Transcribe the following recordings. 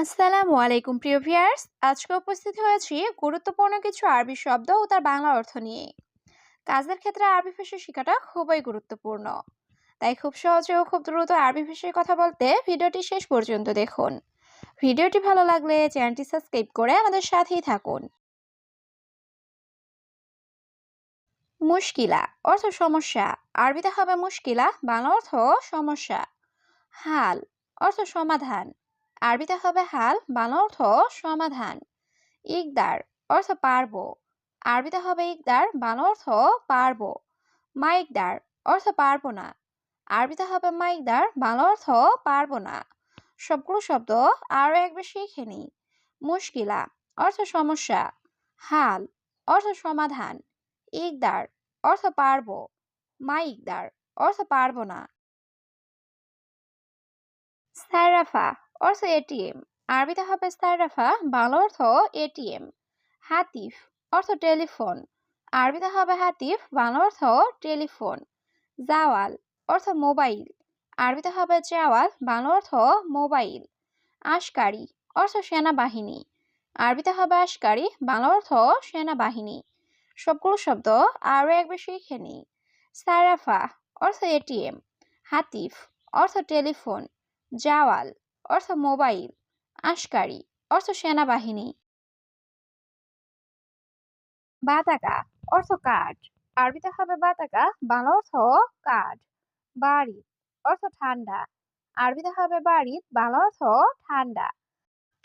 আসসালামু আলাইকুম, প্রিয় ভিউয়ার্স। আজকে উপস্থিত হয়েছি গুরুত্বপূর্ণ কিছু আরবি শব্দ ও তার বাংলা অর্থ নিয়ে। কাজের ক্ষেত্রে আরবি ভাষা শেখাটা খুবই গুরুত্বপূর্ণ। তাই খুব সহজে ও খুব দ্রুত আরবি ভাষায় কথা বলতে ভিডিওটি শেষ পর্যন্ত দেখুন। ভিডিওটি ভালো লাগলে চ্যানেলটি সাবস্ক্রাইব করে আমাদের সাথেই থাকুন। মুশকিলা অর্থ সমস্যা। আরবিতে হবে মুশকিলা, বাংলা অর্থ সমস্যা। হাল অর্থ সমাধান। আরবিতে হবে হাল, বাংলা অর্থ সমাধান। ইকদার, অর্থ পারব। আরবিতে হবে ইকদার, বাংলা অর্থ পারব। মাইকদার, অর্থ পারব না। আরবিতে হবে মাইকদার, বাংলা অর্থ পারব না। সবগুলো শব্দ আরও একবার শিখে নিই। মুশকিলা, অর্থ সমস্যা। হাল, অর্থ সমাধান। ইকদার, অর্থ পারব। মাইকদার, অর্থ পারব না। সারাফা অর্থ এটিএম। আরবিতে হবে সারাফা বাংলা অর্থ এটিএম। হাতিফ, অর্থ টেলিফোন। আরবিতে হবে হাতিফ, বাংলা অর্থ টেলিফোন। জাওয়াল, অর্থ মোবাইল। আরবিতে হবে জাওয়াল, বাংলা অর্থ মোবাইল। আশকারি, অর্থ সেনাবাহিনী। আরবিতে হবে আশকারি, বাংলা অর্থ সেনাবাহিনী। সবগুলো শব্দ আরও একবার শিখে নিই। সারাফা অর্থ এটিএম। হাতিফ, অর্থ টেলিফোন। জাওয়াল অর্থ মোবাইল, আশকারি, অর্থ সেনাবাহিনী। বাতাকা, অর্থ কাঠ, আরবিতে হবে বাতাকা, বাংলা অর্থ কাঠ, বাড়ি, অর্থ ঠান্ডা, আরবিতে হবে বাড়ি, বাংলা অর্থ ঠান্ডা।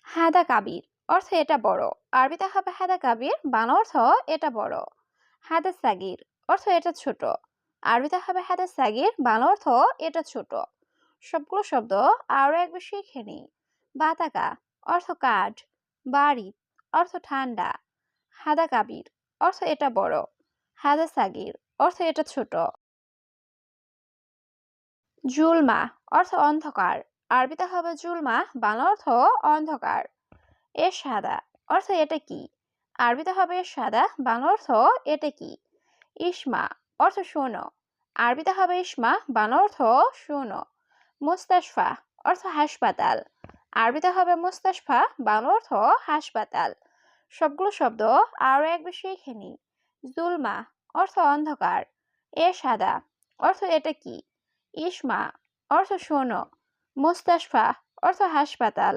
হাদা কাবির, অর্থ এটা বড়, আরবিতে হবে হাদা কাবির, বাংলা অর্থ এটা বড়। হাদা সাগির, অর্থ এটা ছোট, আরবিতে হবে হাদা সাগির, বাংলা অর্থ এটা ছোট। সবগুলো শব্দ আরও একবার শিখে নিই। বাতাকা, অর্থ কাঠ। বাড়ি, অর্থ ঠান্ডা। হাদা কাবির, অর্থ এটা বড়। হাদা সাগির, অর্থ এটা ছোট। জুলমা, অর্থ অন্ধকার। আরবিতে হবে জুলমা, বাংলা অর্থ অন্ধকার। এ সাদা অর্থ এটা কি? আরবিতে হবে সাদা বাংলা অর্থ এটা কি? ইসমা, অর্থ শোনো আরবিতে হবে ইসমা, বাংলা অর্থ শোনো মুস্তাশফা অর্থ হাসপাতাল। আরবিতে হবে মুস্তাশফা, বাংলা অর্থ হাসপাতাল। সবগুলো শব্দ আরও একবার শিখে নিই জুলমা অর্থ অন্ধকার। এ সাদা অর্থ এটা কি? ইসমা অর্থ শোনো। মুস্তাশফা অর্থ হাসপাতাল।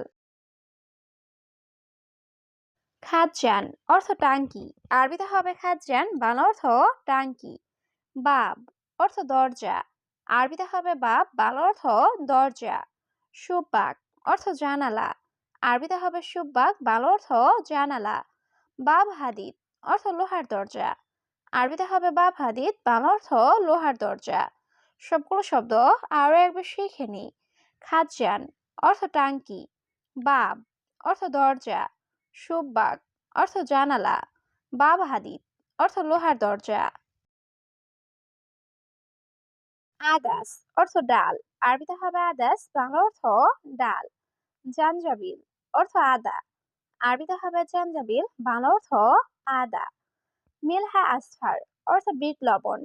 খাজ্জান অর্থ টাঙ্কি। আরবিতে হবে খাজ্জান, বাংলা অর্থ টাঙ্কি। বাব অর্থ দরজা। আরবিতে হবে বাব বাল অর্থ দরজা, সুব্বাক অর্থ জানালা। আরবিতে হবে সুব্বাক বাংলা অর্থ জানালা। বাব হাদিদ অর্থ লোহার দরজা। আরবিতে হবে বাব হাদিদ বাংলা অর্থ লোহার দরজা। সবগুলো শব্দ আরও একবার শিখে নিই খাজ্জান অর্থ টাঙ্কি। বাব অর্থ দরজা। সুব্বাক অর্থ জানালা। বাব হাদিদ অর্থ লোহার দরজা। আদাস অর্থ ডাল। আরবিতে হবে আদাস, বাংলা অর্থ ডাল। জাঞ্জাবিল অর্থ আদা। আরবিতে হবে জাঞ্জাবিল, বাংলা অর্থ আদা। মিলহা আসফার অর্থ বিট লবণ।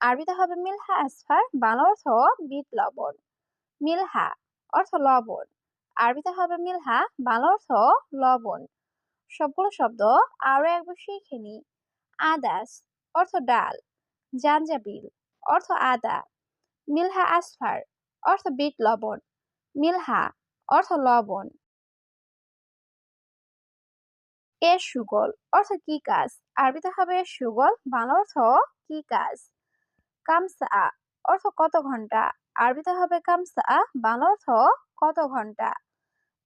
আরবিতে হবে মিলহা আসফার, বাংলা অর্থ বিট লবণ। মিলহা অর্থ লবণ। আরবিতে হবে মিলহা, বাংলা অর্থ লবণ। সবগুলো শব্দ আরও একবার শিখে নিই। আদাস অর্থ ডাল। জাঞ্জাবিল অর্থ আদা। মিলহা আসফার, অর্থ বিট লবণ। মিলহা, অর্থ লবণ। এর সুগল, অর্থ কি কাজ? আরবিতে হবে সুগল, বাংলা অর্থ কি কাজ? কামসা, অর্থ কত ঘণ্টা? আরবিতে হবে কামসা, বাংলা অর্থ কত ঘণ্টা?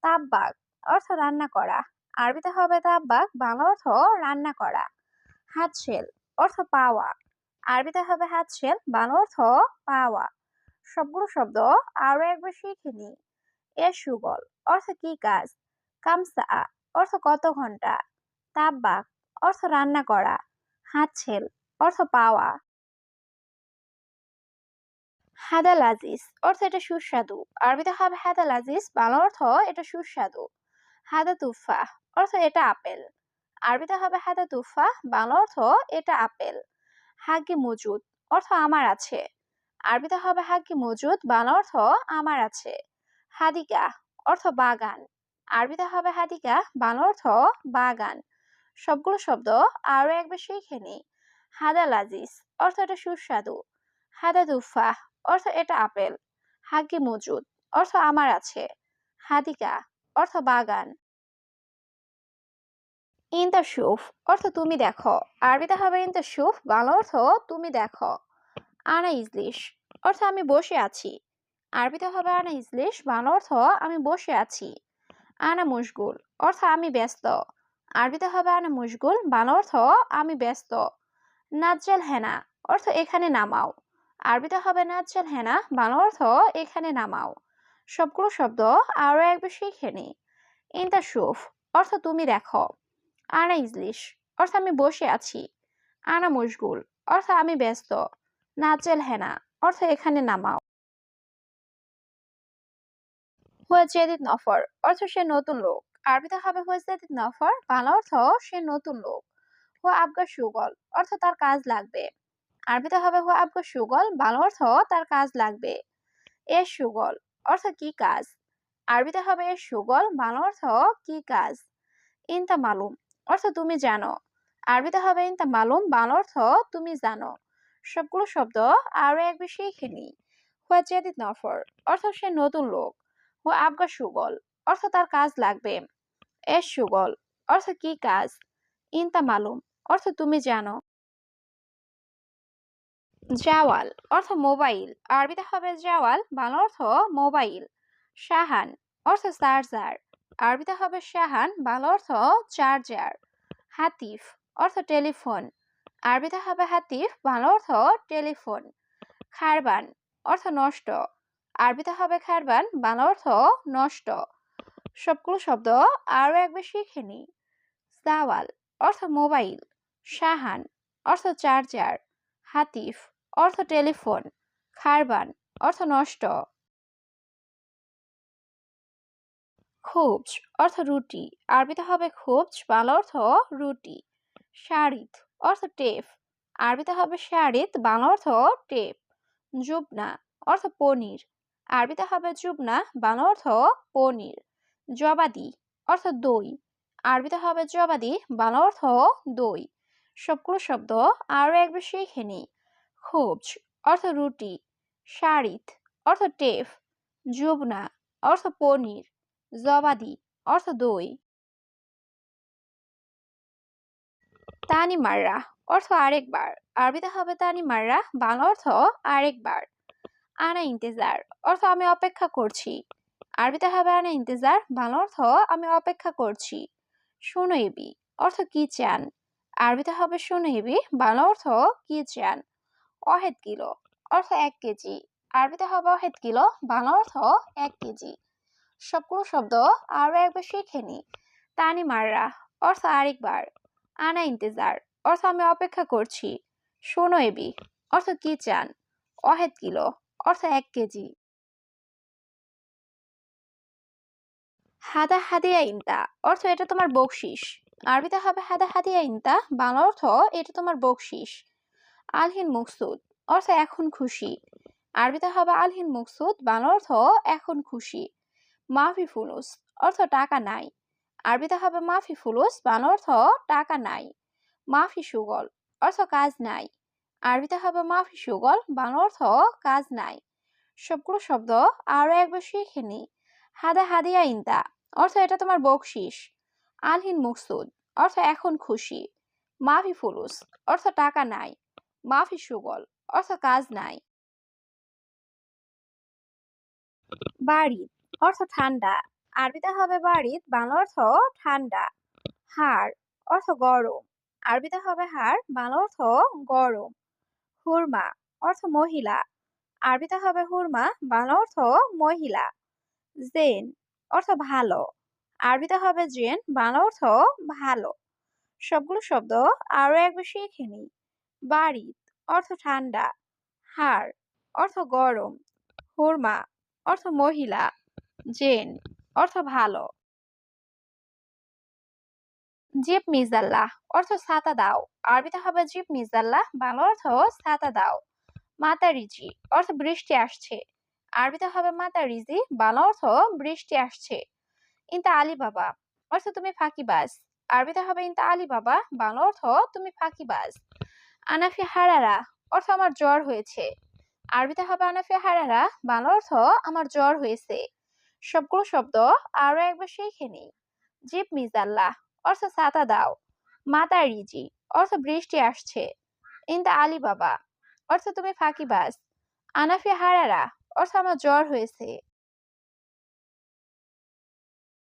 তাব্বাক অর্থ রান্না করা। আরবিতে হবে তাব্বাক বাংলা অর্থ রান্না করা। হাতশেল, অর্থ পাওয়া। আরবিতে হবে হাতশেল বাংলা অর্থ পাওয়া। সবগুলো শব্দ আরও একবার শিখে নিই এর সুগল, অর্থ কি কাজ? কামসা, অর্থ কত ঘণ্টা? তাব্বাক অর্থ রান্না করা। হাতছেল, অর্থ পাওয়া। হাদাল আজিজ অর্থ এটা সুস্বাদু। আরবিতে হবে হাদাল আজিজ বাংলা অর্থ এটা সুস্বাদু। হাদা তুফা অর্থ এটা আপেল। আরবিতে হবে হাদা তুফা বাংলা অর্থ এটা আপেল। হাগি মজুদ, অর্থ আমার আছে। আরবিতে হবে হাগি মজুদ, বাংলা অর্থ আমার আছে। হাদিকা অর্থ বাগান। আরবিতে হবে হাদিকা বাংলা অর্থ বাগান। সবগুলো শব্দ আরও একবার শিখে নিই। হাদা লাজিস অর্থ এটা সুস্বাদু। হাদা দুফা, অর্থ এটা আপেল। হাগি মজুদ, অর্থ আমার আছে। হাদিকা অর্থ বাগান। ইন দ্য শুফ অর্থ তুমি দেখো। আরবিতে হবে ইন দ্য শুফ বাংলা অর্থ তুমি দেখো। আনা ইজলিশ, অর্থ আমি বসে আছি। আরবিতে হবে আনা ইজলিশ, বাংলা অর্থ আমি বসে আছি। আনা মুশগুল, অর্থ আমি ব্যস্ত। আরবিতে হবে আনা মুশগুল, বাংলা অর্থ আমি ব্যস্ত। নাজ্জাল হেনা, অর্থ এখানে নামাও। আরবিতে হবে নাজ্জাল হেনা, বাংলা অর্থ এখানে নামাও। সবগুলো শব্দ আরও একবার শিখে নি। ইন দ্য শুফ অর্থ তুমি দেখো। আনা ইজলিশ অর্থ আমি বসে আছি। আনা মুশগুল অর্থ আমি ব্যস্ত। নাজ্জাল হেনা অর্থ এখানে নামাও। হুয়াজেদিদ নফর অর্থ সে নতুন লোক। আরবিতে হবে হুয়াজেদিদ নফর, বাংলা অর্থ সে নতুন লোক। হুয়া আবগা সুগল, অর্থ তার কাজ লাগবে। আরবিতে হবে হুয়া আবগা সুগল, বাংলা অর্থ তার কাজ লাগবে। এ সুগল, অর্থ কি কাজ? আরবিতে হবে এ সুগল, বাংলা অর্থ কি কাজ? ইনতা মালুম অর্থ তুমি জানো। আরবিতে হবে ইনতা মালুম বাংলা অর্থ তুমি জানো সবগুলো শব্দ আরও এক শিখে নি হুয়া নফর, অর্থ সে নতুন লোক। ও আবগা সুগল, অর্থ তার কাজ লাগবে। এস সুগল, অর্থ কি কাজ? ইনতা মালুম অর্থ তুমি জানো। জাওয়াল, অর্থ মোবাইল। আরবিতে হবে জাওয়াল বাংলা অর্থ মোবাইল। শাহান, অর্থ চার্জার আরবিতে হবে শাহান, বাংলা অর্থ চার্জার। হাতিফ, অর্থ টেলিফোন। আরবিতে হবে হাতিফ, বাংলা অর্থ টেলিফোন। খারবান, অর্থ নষ্ট। আরবিতে হবে খারবান, বাংলা অর্থ নষ্ট। সবগুলো শব্দ আরও একবার শিখে নি। সাওয়াল অর্থ মোবাইল। শাহান, অর্থ চার্জার। হাতিফ, অর্থ টেলিফোন। খারবান, অর্থ নষ্ট। খুবজ অর্থ রুটি। আরবিতে হবে খুবজ বাংলা অর্থ রুটি। শারিত অর্থ টেপ। আরবিতে হবে শারিত বাংলা অর্থ টেপ। জুবনা অর্থ পনির। আরবিতে হবে জুবনা, বাংলা অর্থ পনির। জবাদি অর্থ দই। আরবিতে হবে জবাদি, বাংলা অর্থ দই। সবগুলো শব্দ আরও একবার শিখে নিই। খোঁজ অর্থ রুটি। শারিত অর্থ টেপ। জুবনা অর্থ পনির। জবাদি, অর্থ দই। তানি মাররা, অর্থ আরেকবার। আরবিতে হবে তানি মাররা, বাংলা অর্থ আরেকবার। আনা ইন্তেজার, অর্থ আমি অপেক্ষা করছি। আরবিতে হবে আনা ইন্তেজার, বাংলা অর্থ আমি অপেক্ষা করছি। শুনো এবি অর্থ কি চান? আরবিতে হবে শুনো এবি বাংলা অর্থ কি চান? অহেদ কিলো, অর্থ এক কেজি। আরবিতে হবে অহেদ কিলো, বাংলা অর্থ এক কেজি। সবগুলো শব্দ আরও একবার শিখে নি। তানি মাররা, অর্থ আরেকবার। আনা ইন্তেজার, অর্থ আমি অপেক্ষা করছি। শোনো এবি, অর্থ কি চান? অহেদ কিলো, অর্থ এক কেজি। হাদা হাদিয়া ইন্তা, অর্থ এটা তোমার বকশিস। আরবিতে হবে হাদা হাদিয়া ইনতা, বাংলা অর্থ এটা তোমার বকশিস। আলহিন মুকসুদ, অর্থ এখন খুশি। আরবিতে হবে আলহিন মুকসুদ, বাংলা অর্থ এখন খুশি। মাফি ফুলুস, অর্থ টাকা নাই। আরবিতে হবে মাফি ফুলুস বাংলা অর্থ টাকা নাই। মাফি সুগল, অর্থ কাজ নাই। আরবিতে হবে মাফি সুগল বাংলা অর্থ কাজ নাই। সবগুলো শব্দ আরও একবার শিখে নি। হাদা হাদিয়া ইন্তা, অর্থ এটা তোমার বকশিস। আলহিন মুকসুদ, অর্থ এখন খুশি। মাফি ফুলুস, অর্থ টাকা নাই। মাফি সুগল, অর্থ কাজ নাই। বাড়ি অর্থ ঠান্ডা। আরবিতে হবে বাড়িত বাংলা অর্থ ঠান্ডা। হাড় অর্থ গরম। আরবিতে হবে হাড় বাংলা অর্থ গরম। হুরমা, অর্থ মহিলা। আরবিতে হবে হুরমা, বাংলা অর্থ মহিলা। জেন, অর্থ ভালো। আরবিতে হবে জেন, বাংলা অর্থ ভালো। সবগুলো শব্দ আরও একবার শিখে নিই। বাড়িত অর্থ ঠান্ডা। হাড় অর্থ গরম। হুরমা, অর্থ মহিলা। জেন অর্থ ভালো। জিপ মিজাল্লাহ অর্থ ছাতা দাও। আরবিতে হবে জিপ মিজাল্লাহ বাংলা অর্থ ছাতা দাও। মাতারিজি, অর্থ বৃষ্টি আসছে। আরবিতে হবে মাতারিজি, বাংলা অর্থ বৃষ্টি আসছে। ইনতা আলী বাবা অর্থ তুমি ফাঁকিবাজ আরবিতে হবে ইনতা আলী বাবা বাংলা অর্থ তুমি ফাঁকিবাজ আনাফি হারারা, অর্থ আমার জ্বর হয়েছে। আরবিতে হবে আনাফি হারারা, বাংলা অর্থ আমার জ্বর হয়েছে। সবগুলো শব্দ আরও একবার শিখে নিই। জিপ মিজাল্লাহ, অর্থ ছাতা দাও। মাতা রিজি, অর্থ বৃষ্টি আসছে। ইন্দা আলী বাবা অর্থ তুমি ফাঁকিবাজ। আনাফি হারারা, অর্থ আমার জ্বর হয়েছে।